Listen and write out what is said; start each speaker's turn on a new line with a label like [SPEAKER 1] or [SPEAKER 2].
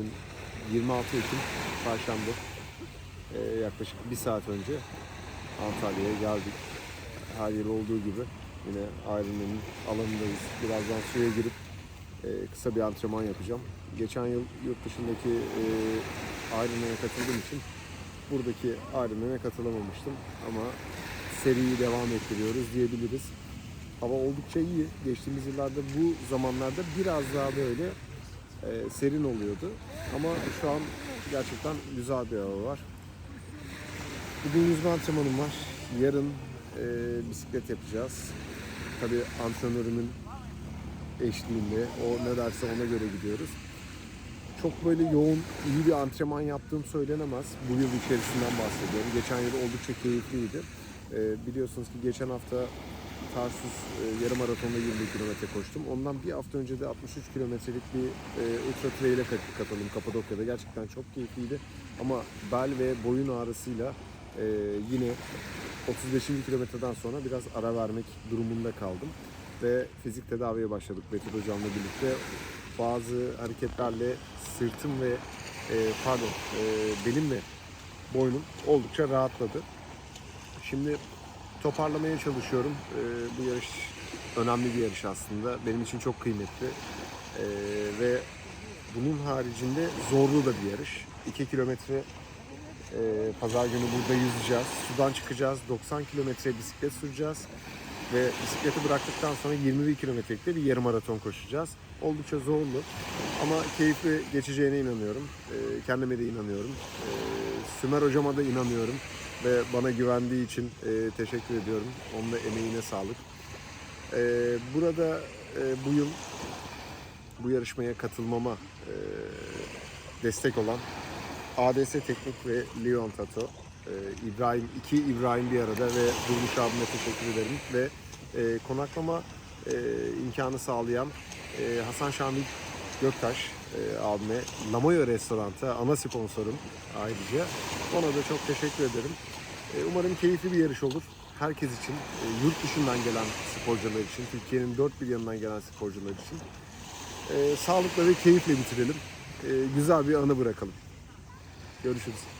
[SPEAKER 1] Bugün 26 Ekim Perşembe. Ee, yaklaşık bir saat önce Antalya'ya geldik. Her yıl olduğu gibi yine Ironman'in alanındayız. Birazdan suya girip e, kısa bir antrenman yapacağım. Geçen yıl yurt dışındaki e, Ironman'e katıldığım için buradaki Ironman'e katılamamıştım. Ama seriyi devam ettiriyoruz diyebiliriz. Hava oldukça iyi. Geçtiğimiz yıllarda bu zamanlarda biraz daha böyle e, serin oluyordu. Ama şu an gerçekten güzel bir hava var. Bugün yüzme antrenmanım var. Yarın e, bisiklet yapacağız. Tabii antrenörümün eşliğinde. O ne derse ona göre gidiyoruz. Çok böyle yoğun, iyi bir antrenman yaptığım söylenemez. Bu yıl içerisinden bahsediyorum. Geçen yıl oldukça keyifliydi. E, biliyorsunuz ki geçen hafta Tarsus e, yarım maratonda 20 kilometre koştum. Ondan bir hafta önce de 63 kilometrelik bir e, ultra trail'e kat- katıldım Kapadokya'da. Gerçekten çok keyifliydi. Ama bel ve boyun ağrısıyla e, yine 35. kilometreden sonra biraz ara vermek durumunda kaldım. Ve fizik tedaviye başladık Betül Hocam'la birlikte. Bazı hareketlerle sırtım ve e, pardon e, belim ve boynum oldukça rahatladı. Şimdi toparlamaya çalışıyorum. Ee, bu yarış önemli bir yarış aslında. Benim için çok kıymetli. Ee, ve bunun haricinde zorlu da bir yarış. 2 kilometre e, pazar günü burada yüzeceğiz. Sudan çıkacağız. 90 kilometre bisiklet süreceğiz. Ve bisikleti bıraktıktan sonra 21 kilometrelikte bir yarım maraton koşacağız. Oldukça zorlu ama keyifli geçeceğine inanıyorum. Ee, kendime de inanıyorum. Ee, Sümer hocama da inanıyorum ve bana güvendiği için e, teşekkür ediyorum. Onun da emeğine sağlık. Ee, burada e, bu yıl bu yarışmaya katılmama e, destek olan ADS Teknik ve Leon Tato, e, İbrahim, iki İbrahim bir arada ve Durmuş abime teşekkür ederim ve e, konaklama e, imkanı sağlayan e, Hasan Şamil Göktaş e, abime, Lamoyo Restorant'a ana sponsorum ayrıca. Ona da çok teşekkür ederim. E, umarım keyifli bir yarış olur. Herkes için, e, yurt dışından gelen sporcular için, Türkiye'nin dört bir yanından gelen sporcular için. E, sağlıkla ve keyifle bitirelim. E, güzel bir anı bırakalım. Görüşürüz.